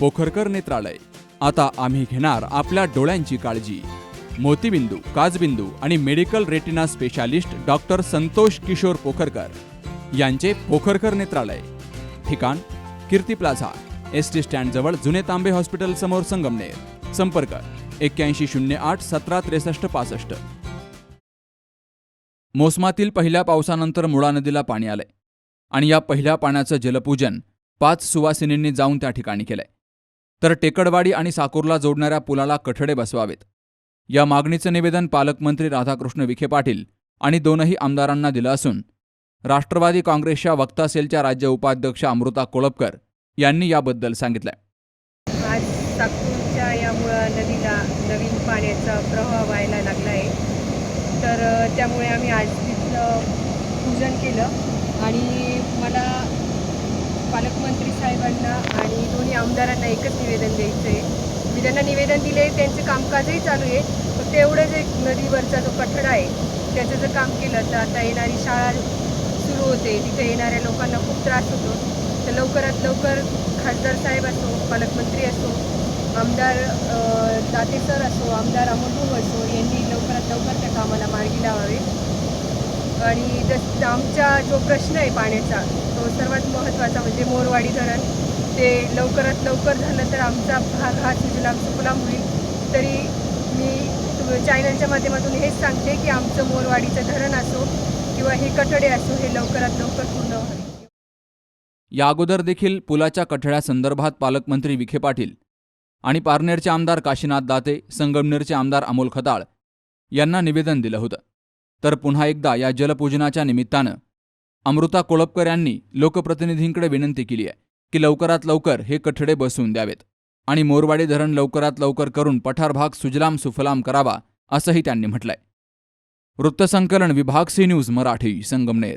पोखरकर नेत्रालय. आता आम्ही घेणार आपल्या डोळ्यांची काळजी. मोतीबिंदू काजबिंदू आणि medical retina specialist doctor Santosh Kishor Pokharkar यांचे पोखरकर नेत्रालय. ठिकाण कीर्ती प्लाझा एस टी स्टँडजवळ जुने तांबे हॉस्पिटल समोर संगमनेर. संपर्क एक्क्याऐंशी शून्य आठ सतरा त्रेसष्ट पासष्ट. मोसमातील पहिल्या पावसानंतर मुळा नदीला पाणी आलंय आणि या पहिल्या पाण्याचं जलपूजन पाच सुवासिनींनी जाऊन त्या ठिकाणी केलंय. तर टेकडवाडी आणि साकूरला जोडणाऱ्या पुलाला कठडे बसवावेत. या मागणीचं निवेदन पालकमंत्री राधाकृष्ण विखे पाटील आणि दोनही आमदारांना दिलं असून राष्ट्रवादी काँग्रेसच्या वक्ता सेलच्या राज्य उपाध्यक्ष अमृता कोळपकर यांनी याबद्दल सांगितलंय. आज साकूरच्या या नदीला नवीन पाण्याचा प्रवाह व्हायला लागला आहे तर त्यामुळे आम्ही आज तिथलं पूजन केलं आणि मला पालकमंत्री साहेबांना आणि दोन्ही आमदारांना एकच निवेदन द्यायचं आहे मी त्यांना निवेदन दिले त्यांचे कामकाजही चालू आहे. फक्त एवढंच एक नदीवरचा जो कठडा आहे त्याचं जर काम केलं तर आता येणारी शाळा सुरू होते. तिथे येणाऱ्या लोकांना खूप त्रास होतो. तर लवकरात लवकर खासदार साहेब असो पालकमंत्री असो आमदार दाते सर असो आमदार अमोल असो यांनी लवकरात लवकर त्या कामाला मार्गी लावावे. आणि जस आमचा जो प्रश्न आहे पाण्याचा तो सर्वात महत्त्वाचा म्हणजे मोरवाडी धरण. ते लवकरात लवकर झालं तर आमचा भाग हा सुजलाम सुफलाम होईल. तरी मी चॅनलच्या माध्यमातून हेच सांगते की आमचं मोरवाडीचं धरण असो किंवा हे कठडे असो हे लवकरात लवकर पूर्ण व्हावे. या अगोदर देखील पुलाच्या कठड्यासंदर्भात पालकमंत्री विखे पाटील आणि पारनेरचे आमदार काशीनाथ दाते संगमनेरचे आमदार अमोल खताळ यांना निवेदन दिलं होतं. तर पुन्हा एकदा या जलपूजनाच्या निमित्तानं अमृता कोळपकर यांनी लोकप्रतिनिधींकडे विनंती केली आहे. की लवकरात लवकर हे कठडे बसवून द्यावेत आणि मोरवाडी धरण लवकरात लवकर करून पठार भाग सुजलाम सुफलाम करावा असंही त्यांनी म्हटलंय. वृत्तसंकलन विभाग सी न्यूज मराठी संगमनेर.